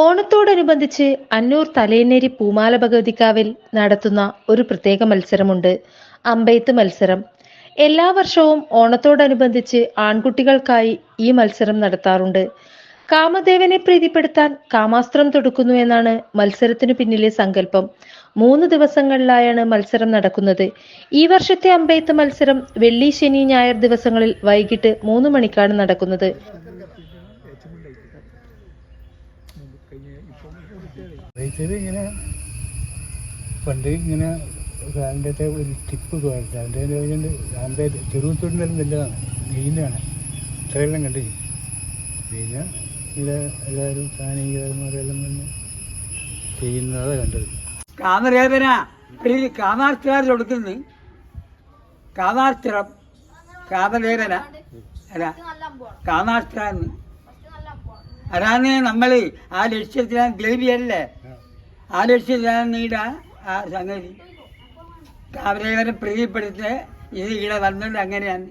ഓണത്തോടനുബന്ധിച്ച് അന്നൂർ തലയന്നേരി പൂമാല ഭഗവതിക്കാവിൽ നടത്തുന്ന ഒരു പ്രത്യേക മത്സരമുണ്ട്. അമ്പെയ്ത്ത് മത്സരം. എല്ലാ വർഷവും ഓണത്തോടനുബന്ധിച്ച് ആൺകുട്ടികൾക്കായി ഈ മത്സരം നടത്താറുണ്ട്. കാമദേവനെ പ്രീതിപ്പെടുത്താൻ കാമാസ്ത്രം തൊടുക്കുന്നു എന്നാണ് മത്സരത്തിനു പിന്നിലെ സങ്കല്പം. മൂന്ന് ദിവസങ്ങളിലായാണ് മത്സരം നടക്കുന്നത്. ഈ വർഷത്തെ അമ്പെയ്ത്ത് മത്സരം വെള്ളി ശനി ഞായർ ദിവസങ്ങളിൽ വൈകിട്ട് മൂന്ന് മണിക്കാണ് നടക്കുന്നത്. ഇങ്ങനെ പണ്ട് ഇങ്ങനെ ഫാനിന്റെ ഒരു ടിപ്പ് അതിന്റെ ഫാനിന്റെ ചെറുത്തോട്ടിനെല്ലാം നല്ലതാണ് മെയിനാണ് ഇത്രയെല്ലാം കണ്ടു. പിന്നെ ഇവിടെ എല്ലാവരും സ്ഥാനികന്മാരെല്ലാം വന്ന് ചെയ്യുന്നതാണ് കണ്ടത്. കാമരേവന പ്രീതി കാമാർത്തികാർ കൊടുക്കുന്നു കാമാർത്തിരം കാമദേവന അല്ല കാമാർത്തിരാന്ന് അതാണ് നമ്മൾ ആ ലക്ഷ്യത്തിലാണ് ദേവിയല്ലേ ആ ലക്ഷ്യത്തിലാണ് നീട ആ സംഗതി. അവരെ പ്രീതിപ്പെടുത്തി ഇത് ഇവിടെ വന്നത് അങ്ങനെയാണ്.